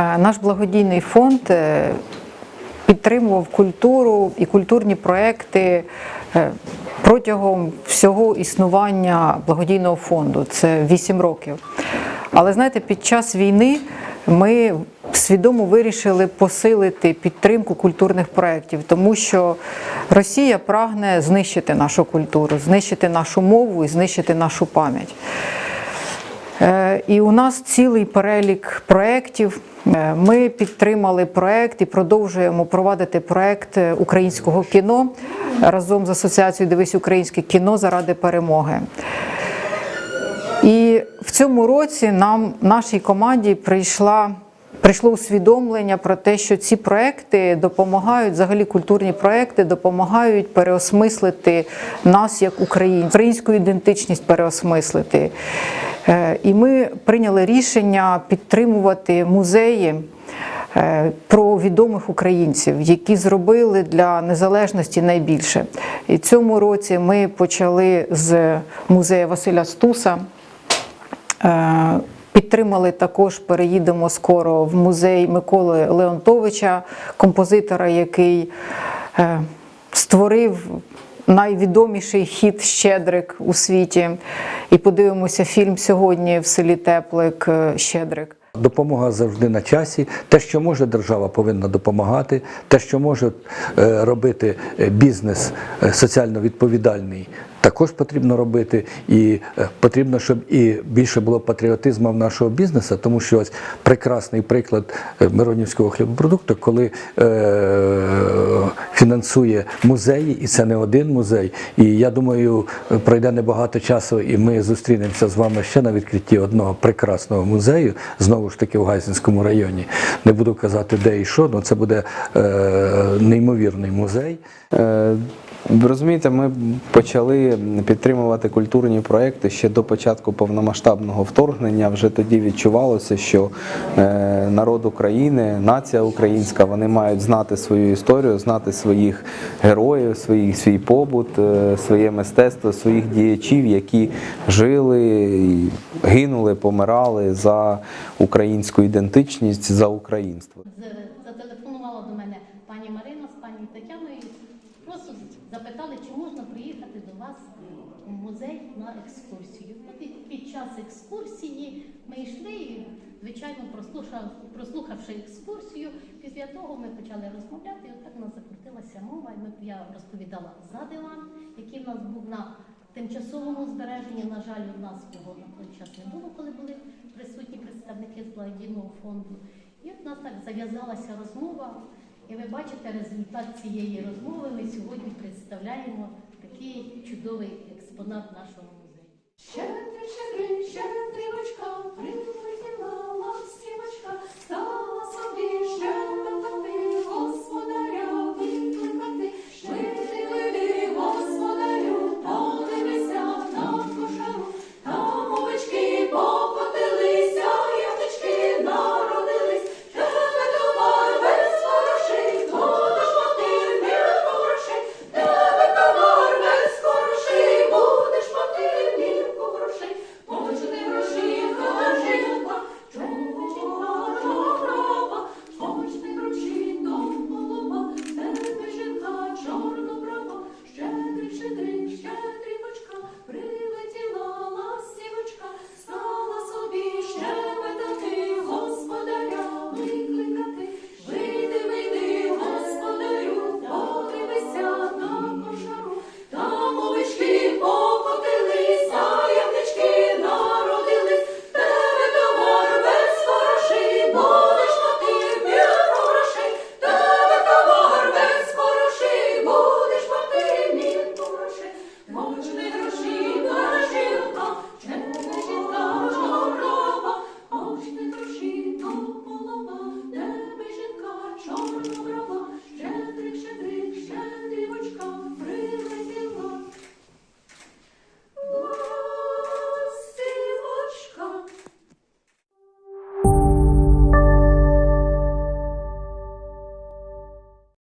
Е, Наш благодійний фонд е, підтримував культуру і культурні проекти е, протягом всього існування благодійного фонду. Це 8 років. Але знаєте, під час війни ми свідомо вирішили посилити підтримку культурних проєктів, тому що Росія прагне знищити нашу культуру, знищити нашу мову і знищити нашу пам'ять. Е, І у нас цілий перелік проєктів. Е, Ми підтримали проєкт і продовжуємо провадити проєкт е, українського кіно разом з Асоціацією Дивись українське кіно заради перемоги. І в цьому році нам, нашій команді, прийшла. Прийшло усвідомлення про те, що ці проекти допомагають, взагалі культурні проекти допомагають переосмислити нас як Україн, українську ідентичність переосмислити. Е, І ми прийняли рішення підтримувати музеї е, про відомих українців, які зробили для незалежності найбільше. І цьому році ми почали з музею Василя Стуса. Підтримали також, переїдемо скоро в музей Миколи Леонтовича, композитора, який е, створив найвідоміший хіт Щедрик у світі. І подивимося фільм сьогодні в селі Теплик Щедрик. Допомога завжди на часі. Те, що може держава, повинна допомагати. Те, що може е, робити е, бізнес е, соціально відповідальний, також потрібно робити. І потрібно, щоб і більше було патріотизму в нашого бізнесу, тому що ось прекрасний приклад Миронівського хлібопродукту, коли фінансує музеї, і це не один музей. І я думаю, пройде небагато часу, і ми зустрінемося з вами ще на відкритті одного прекрасного музею, знову ж таки в Гайсинському районі. Не буду казати, де і що, але це буде е, неймовірний музей. Розумієте, ми почали підтримувати культурні проекти ще до початку повномасштабного вторгнення. Вже тоді відчувалося, що е, народ України, нація українська, вони мають знати свою історію, знати своїх героїв, свій, свій побут, е, своє мистецтво, своїх діячів, які жили, гинули, помирали за українську ідентичність, за українство. Зателефонувала до мене пані Марина з пані Тетяною. Просто запитали, чи можна приїхати до вас у музей на екскурсію. От під час екскурсії ми йшли і, звичайно, прослухав- прослухавши екскурсію, після того ми почали розмовляти, і отак у нас закрутилася мова. Ми, я розповідала за диван, який в нас був на тимчасовому збереженні. На жаль, у нас його на той час не було, коли були присутні представники з благодійного фонду. І от нас так зав'язалася розмова. І ви бачите результат цієї розмови. Ми сьогодні представляємо такий чудовий експонат нашого